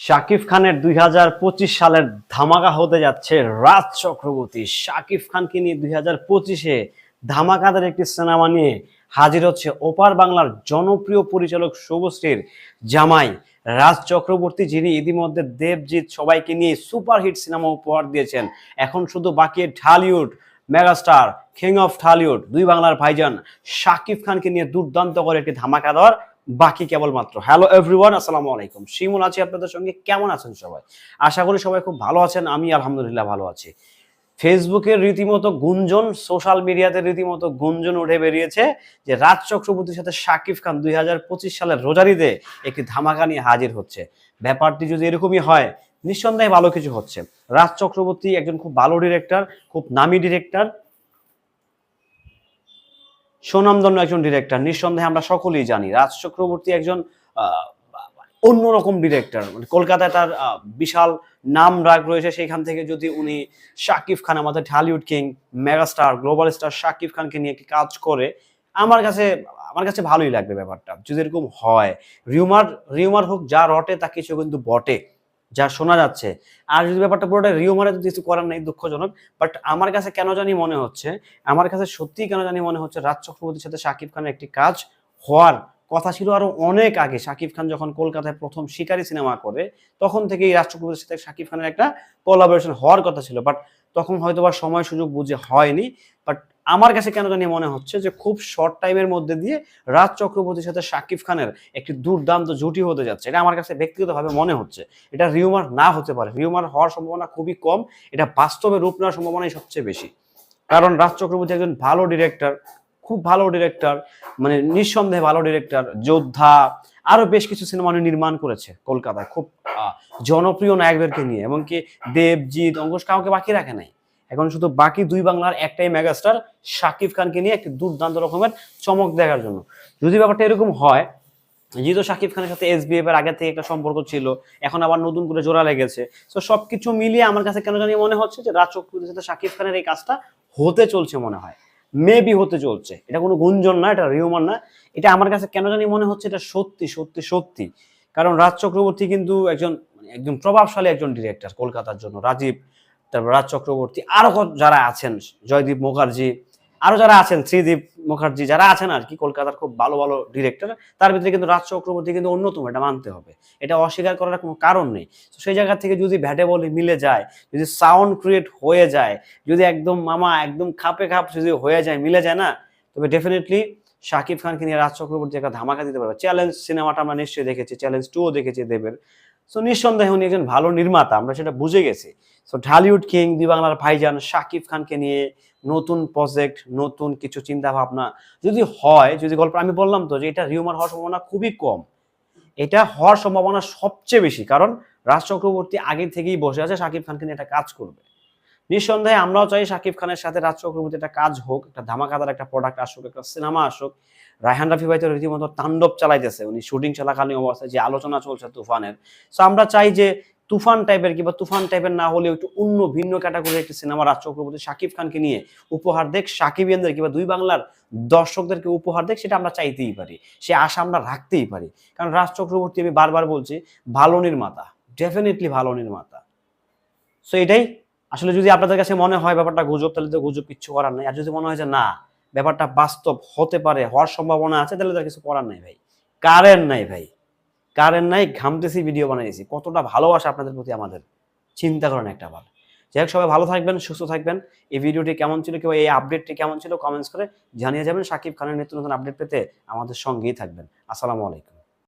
শাকিব খানের দুই হাজার পঁচিশ সালের ধামাকা হতে যাচ্ছে রাজ চক্রবর্তী। শাকিব খানকে নিয়ে দুই হাজার পঁচিশে ধামাকাদের একটি সিনেমা নিয়ে হাজির হচ্ছে ওপার বাংলার জনপ্রিয় পরিচালক শুভশ্রীর জামাই। রাজ চক্রবর্তী, যিনি ইতিমধ্যে দেবজিৎ সবাইকে নিয়ে সুপারহিট সিনেমা উপহার দিয়েছেন, এখন শুধু বাকি Dhallywood megastar, king of Dhallywood, দুই বাংলার ভাইজান শাকিব খানকে নিয়ে দুর্দান্ত করে একটি ধামাকা দেওয়ার বাকি কেবলমাত্র। হ্যালো এভরিওয়ান আসসালামু আলাইকুম। শিমুল আছি আপনাদের সঙ্গে। কেমন আছেন সবাই? আশা করি সবাই খুব ভালো আছেন, আমি আলহামদুলিল্লাহ ভালো আছি। ফেসবুকের রীতিমতো গুঞ্জন সোশ্যাল মিডিয়াতে রীতিমতো গুঞ্জন উঠে বেরিয়েছে যে রাজ চক্রবর্তীর সাথে শাকিব খান দুই হাজার পঁচিশ সালের রোজারিতে একটি ধামাকা নিয়ে হাজির হচ্ছে। ব্যাপারটি যদি এরকমই হয়, নিঃসন্দেহে ভালো কিছু হচ্ছে। রাজ চক্রবর্তী একজন খুব ভালো ডিরেক্টর খুব নামী ডিরেক্টর সুনামধন্য একজন ডিরেক্টর নিঃসন্দেহে আমরা সকলেই জানি রাজ চক্রবর্তী একজন অন্যরকম ডিরেক্টর মানে কলকাতায় তার বিশাল নাম রাগ রয়েছে। সেখান থেকে যদি উনি শাকিব খান, আমাদের Dhallywood king megastar global star Shakib খানকে নিয়ে কাজ করে, আমার কাছে আমার কাছে ভালোই লাগবে ব্যাপারটা। যদি এরকম হয় রিউমার রিউমার হোক যা রটে, তা কিছু কিন্তু বটে। যা শোনা যাচ্ছে। আর যদি ব্যাপারটা পুরোটা রিউমারে তো কিছু করার নেই, দুঃখজনক। বাট আমার কাছে কেন জানি মনে হচ্ছে, আমার কাছে সত্যিই কেন জানি মনে হচ্ছে, রাজ চক্রবর্তীর সাথে শাকিব খানের একটি কাজ হওয়ার কথা ছিল আরও অনেক আগে। শাকিব খান যখন কলকাতায় প্রথম শিকারী সিনেমা করে, তখন থেকেই রাজ চক্রবর্তীর সাথে শাকিব খানের একটা কোলাবোরেশন হওয়ার কথা ছিল। বাট তখন হয়তো বা সময় সুযোগ বুঝে হয়নি। বাট আমার কাছে কেন জানি মনে হচ্ছে যে খুব শর্ট টাইমের মধ্যে দিয়ে রাজ চক্রবর্তীর সাথে শাকিব খানের একটি দুর্দান্ত জুটি হতে যাচ্ছে। এটা আমার কাছে ব্যক্তিগতভাবে মনে হচ্ছে। এটা রিউমার না হতে পারে। রিউমার হওয়ার সম্ভাবনা খুবই কম। এটা বাস্তবে রূপ নেওয়ার সম্ভাবনাই সবচেয়ে বেশি। কারণ রাজ চক্রবর্তী একজন ভালো ডিরেক্টর খুব ভালো ডিরেক্টর মানে নিঃসন্দেহে ভালো ডিরেক্টর যোদ্ধা, আরও বেশ কিছু সিনেমা উনি নির্মাণ করেছে কলকাতায়। খুব জনপ্রিয় নায়কদেরকে নিয়ে। এমনকি দেবজিৎ, অঙ্কুশ কাউকে বাকি রাখে নাই। এখন শুধু বাকি দুই বাংলার একটাই মেগাস্টার শাকিব খানকে নিয়ে একটি দুর্দান্ত রকমের চমক দেখার জন্য। যদি ব্যাপারটা এরকম হয়, যেহেতু শাকিব খানের সাথে এস এর আগে থেকে একটা সম্পর্ক ছিল, এখন আবার নতুন করে জোড়া লেগেছে, তো সবকিছু মিলিয়ে আমার কাছে কেন জানি মনে হচ্ছে যে রাজ চক্রবর্তীর সাথে শাকিব খানের এই কাজটা হতে চলছে মনে হয়। মেবি হতে চলছে। এটা কোনো গুঞ্জন না, এটা রিউমার না। এটা আমার কাছে কেন জানি মনে হচ্ছে এটা সত্যি সত্যি সত্যি। কারণ রাজ চক্রবর্তী কিন্তু একজন মানে একজন প্রভাবশালী একজন ডিরেক্টর কলকাতার জন্য, রাজীব। তারপর রাজ চক্রবর্তী, আরও যারা আছেন, জয়দীপ মুখার্জি, আরও যারা আছেন শ্রীদীপ মুখার্জি, যারা আছেন আর কি, কলকাতার খুব ভালো ভালো ডিরেক্টর তার ভিতরে কিন্তু রাজ চক্রবর্তী কিন্তু অন্যতম, এটা মানতে হবে। এটা অস্বীকার করার কোনো কারণ নেই। তো সেই জায়গা থেকে যদি ভ্যাটে বলে মিলে যায়, যদি সাউন্ড ক্রিয়েট হয়ে যায়, যদি একদম মামা একদম খাপে খাপ যদি হয়ে যায়, মিলে যায় না, তবে ডেফিনেটলি শাকিব খানকে নিয়ে রাজ চক্রবর্তী একটা ধামাকা দিতে পারবে। চ্যালেঞ্জ সিনেমাটা আমরা নিশ্চয়ই দেখেছি চ্যালেঞ্জ টুও দেখেছি দেবের। সো নিঃসন্দেহে উনি একজন ভালো নির্মাতা, আমরা সেটা বুঝে গেছি। সো ঢালিউড কিং দুই বাংলার ভাইজান শাকিব খানকে নিয়ে নতুন প্রজেক্ট নতুন কিছু চিন্তা ভাবনা যদি হয়, যদি গল্প, আমি বললাম তো যে এটা রিউমার হওয়ার সম্ভাবনা খুবই কম। এটা হওয়ার সম্ভাবনা সবচেয়ে বেশি, কারণ রাজ চক্রবর্তী আগে থেকেই বসে আছে, শাকিব খানকে নিয়ে একটা কাজ করবে। নিঃসন্দেহে আমরাও চাই শাকিব খানের সাথে রাজ চক্রবর্তী একটা কাজ হোক, একটা ধামাকাদার একটা প্রোডাক্ট আসুক, একটা সিনেমা আসুক। রায়হান রাফি ভাই তো রীতিমতো তাণ্ডব চালাইতেছে, উনি শুটিং চলাকালীন অবস্থায় যে আলোচনা চলছে তুফানের। সো আমরা চাই যে তুফান টাইপের কিংবা তুফান টাইপের না হলেও একটু অন্য, ভিন্ন ক্যাটাগরির একটি সিনেমা রাজ চক্রবর্তী শাকিব খানকে নিয়ে উপহার দেখ সাকিব সাকিবিয়ানদের কিংবা দুই বাংলার দর্শকদেরকে উপহার দেখ, সেটা আমরা চাইতেই পারি। সে আশা আমরা রাখতেই পারি। কারণ রাজ চক্রবর্তী, আমি বারবার বলছি, ভালো নির্মাতা ডেফিনেটলি ভালো নির্মাতা। সো এটাই আসলে যদি আপনাদের কাছে মনে হয় ব্যাপারটা গুজব, তাহলে তো গুজব কিচ্ছু করার নাই। আর যদি মনে হয় যে না, ব্যাপারটা বাস্তব হতে পারে, হওয়ার সম্ভাবনা আছে, তাহলে তার কিছু করার নাই ভাই। কারেন্ট নাই ভাই। কারেন্ট নাই, ঘামতেছি ভিডিও বানাইছি কতটা ভালোবাসা আপনাদের প্রতি আমাদের। চিন্তা করেন একটা বার যাই হোক, সবাই ভালো থাকবেন, সুস্থ থাকবেন। এই ভিডিওটি কেমন ছিল, কেউ এই আপডেটটি কেমন ছিল কমেন্টস করে জানিয়ে যাবেন। সাকিব খানের নিত্য নতুন আপডেট পেতে আমাদের সঙ্গেই থাকবেন। আসসালামু আলাইকুম।